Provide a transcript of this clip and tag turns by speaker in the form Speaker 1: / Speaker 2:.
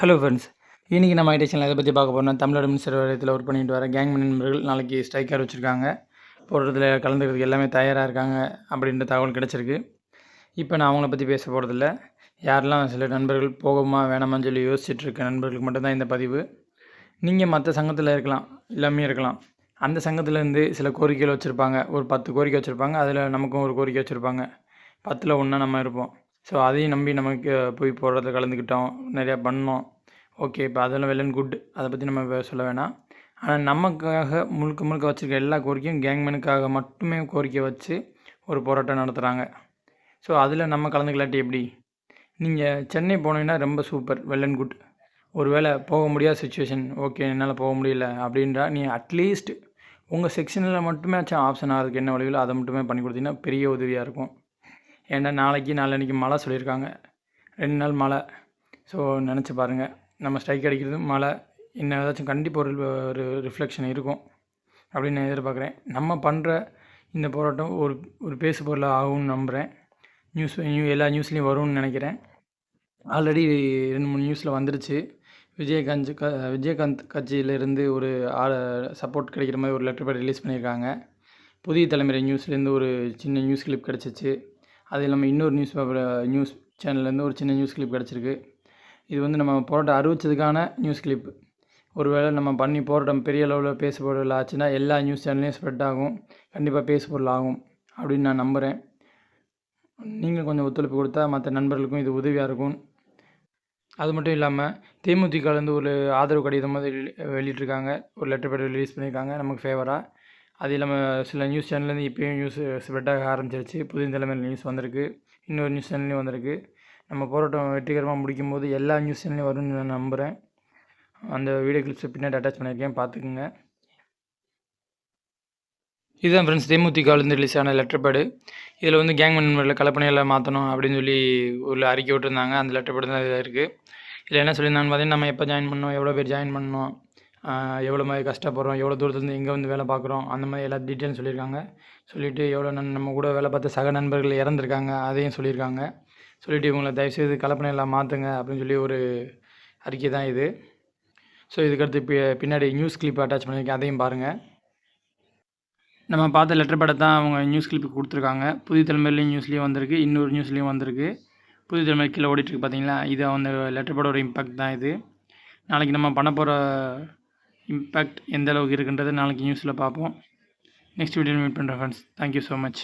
Speaker 1: Hello friends இன்றைக்கி நம்ம ஐடேஷனில் எதை பற்றி பார்க்க போகிறோம்னா தமிழ்நாடு மின்சார வாரியத்தில் ஒர்க் பண்ணிட்டு வர கேங் நண்பர்கள் நாளைக்கு ஸ்ட்ரைக்காக வச்சுருக்காங்க போடுறதுல கலந்துக்கிறதுக்கு எல்லாமே தயாராக இருக்காங்க அப்படின்ற தகவல் கிடச்சிருக்கு. இப்போ நான் அவங்கள பற்றி பேச போகிறதில்ல யாரெல்லாம் சில நண்பர்கள் போகுமா வேணாமான்னு சொல்லி யோசிச்சுட்டு இருக்க நண்பர்களுக்கு மட்டும்தான் இந்த பதிவு. நீங்கள் மற்ற சங்கத்தில் இருக்கலாம் எல்லாமே இருக்கலாம். அந்த சங்கத்துலேருந்து சில கோரிக்கைகள் வச்சுருப்பாங்க. ஒரு பத்து கோரிக்கை வச்சுருப்பாங்க. அதில் நமக்கும் ஒரு கோரிக்கை வச்சுருப்பாங்க. பத்தில் ஒன்றா நம்ம இருப்போம். ஸோ அதையும் நம்பி நமக்கு போய் போடுறதுல கலந்துக்கிட்டோம் நிறையா பண்ணோம். ஓகே இப்போ அதெல்லாம் வெல் அண்ட் குட் அதை பற்றி நம்ம சொல்ல வேணாம். ஆனால் நமக்காக முழுக்க முழுக்க வச்சுருக்க எல்லா கோரிக்கையும் கேங்மேனுக்காக மட்டுமே கோரிக்கை வச்சு ஒரு போராட்டம் நடத்துகிறாங்க ஸோ அதில் நம்ம கலந்துக்கலாட்டி எப்படி? நீங்கள் சென்னை போனீங்கன்னா ரொம்ப சூப்பர் வெல் அண்ட் குட் ஒருவேளை போக முடியாத சுச்சுவேஷன் ஓகே என்னால் போக முடியல அப்படின்றா நீ அட்லீஸ்ட் உங்கள் செக்ஷனில் மட்டுமே ஆச்சும் ஆப்ஷன் ஆகிறதுக்கு என்ன வழிகளோ அதை மட்டுமே பண்ணி கொடுத்தீங்கன்னா பெரிய உதவியாக இருக்கும். ஏன்னா நாளைக்கு நாளன்னைக்கு மழை சொல்லியிருக்காங்க. ரெண்டு நாள் மழை. ஸோ நினச்சி பாருங்கள் நம்ம ஸ்ட்ரைக் அடிக்கிறது மழை. இன்னும் ஏதாச்சும் கண்டிப்பாக ஒரு ஒரு ரிஃப்ளெக்ஷன் இருக்கும். அப்படின்னு நான் எதிர்பார்க்குறேன். நம்ம பண்ணுற இந்த போராட்டம் ஒரு ஒரு பேசு பொருளாக ஆகும்னு நம்புகிறேன் நியூஸ் நியூ எல்லா நியூஸ்லேயும் வரும்னு நினைக்கிறேன். ஆல்ரெடி ரெண்டு மூணு நியூஸில் வந்துருச்சு. விஜயகாந்த் க விஜயகாந்த் கட்சியிலேருந்து ஒரு சப்போர்ட் கிடைக்கிற மாதிரி ஒரு லெட்டர் பேட் ரிலீஸ் பண்ணியிருக்காங்க. புதிய தலைமுறை நியூஸ்லேருந்து ஒரு சின்ன நியூஸ் கிளிப் கிடச்சிச்சு. அது இல்லாமல் இன்னொரு நியூஸ் பேப்பர் நியூஸ் சேனல்லேருந்து ஒரு சின்ன நியூஸ் கிளிப் கிடச்சிருக்கு. இது வந்து நம்ம போராட்டம் அறிவிச்சதுக்கான நியூஸ் கிளிப் ஒருவேளை நம்ம பண்ணி போராட்டம் பெரிய அளவில் பேசு பொருள் ஆச்சுன்னா எல்லா நியூஸ் சேனல்லையும் ஸ்ப்ரெட் ஆகும். கண்டிப்பாக பேசு பொருள் ஆகும் அப்படின்னு நான் நம்புகிறேன் நீங்களும் கொஞ்சம் ஒத்துழைப்பு கொடுத்தா மற்ற நண்பர்களுக்கும் இது உதவியாக இருக்கும். அது மட்டும் இல்லாமல் தேமுதிகலேருந்து ஒரு ஆதரவு கடிதம் மாதிரி வெளியிட்டிருக்காங்க. ஒரு லெட்டர் பேட் ரிலீஸ் பண்ணியிருக்காங்க. நமக்கு ஃபேவராக அது இல்லாமல் சில நியூஸ் சேனல்லேருந்து இப்போயும் நியூஸ் ஸ்ப்ரெட் ஆக ஆரம்பிச்சிருச்சு. புதிய தலைமையில் நியூஸ் வந்திருக்கு. இன்னொரு நியூஸ் சேனல்லையும் வந்திருக்கு. நம்ம போராட்டம் வெற்றிகரமாக முடிக்கும் போது எல்லா நியூஸ் சேனல்லையும் வரும்னு நான் நம்புகிறேன் அந்த வீடியோ கிளிப்ஸை பின்னாடி அட்டாச் பண்ணியிருக்கேன். பார்த்துக்குங்க. இதுதான் ஃப்ரெண்ட்ஸ் தேமுதிகாவிலேருந்து ரிலீஸ் ஆன லெட்டர் பேடு இதில் வந்து கேங் மெம்பரில் கலப்பணியில் மாற்றணும் அப்படின்னு சொல்லி ஒரு அறிக்கை விட்டுருந்தாங்க. அந்த லெட்டர் பேடு தான் இதில் இருக்குது இதில் என்ன சொல்லியிருந்தாங்கன்னு பார்த்தீங்கன்னா நம்ம எப்போ ஜாயின் பண்ணோம் எவ்வளோ பேர் ஜாயின் பண்ணோம் எவ்வளோ மாதிரி கஷ்டப்படுறோம் எவ்வளோ தூரத்துலேருந்து எங்கே வந்து வேலை பார்க்குறோம் அந்த மாதிரி எல்லா டீட்டெயிலும் சொல்லியிருக்காங்க. சொல்லிவிட்டு எவ்வளோ நன் நம்ம கூட வேலை பார்த்த சக நண்பர்கள் இறந்துருக்காங்க அதையும் சொல்லியிருக்காங்க. சொல்லிவிட்டு இவங்களை தயவுசெய்து எல்லாம் மாற்றுங்க அப்படின்னு சொல்லி ஒரு அறிக்கை தான் இது. ஸோ இதுக்கடுத்து பி பின்னாடி நியூஸ் கிளிப் அட்டாச் பண்ணியிருக்கேன் அதையும் பாருங்கள் நம்ம பார்த்த லெட்டர் பேடை தான் அவங்க நியூஸ் கிளிப்பு கொடுத்துருக்காங்க. புதிய தலைமையிலையும் நியூஸ்லேயும் வந்திருக்கு இன்னொரு நியூஸ்லேயும் வந்திருக்கு. புதிய தலைமை கீழே ஓடிட்டுருக்கு பார்த்தீங்களா? இது அந்த லெட்டர் பேடோட இம்பாக்ட் தான் இது. நாளைக்கு நம்ம பண்ண போகிற இம்பேக்ட் எந்த அளவுக்கு இருக்குன்றதை நாளைக்கு நியூஸில் பார்ப்போம். நெக்ஸ்ட் வீடியோ மீட் பண்ணுறேன் friends thank you so much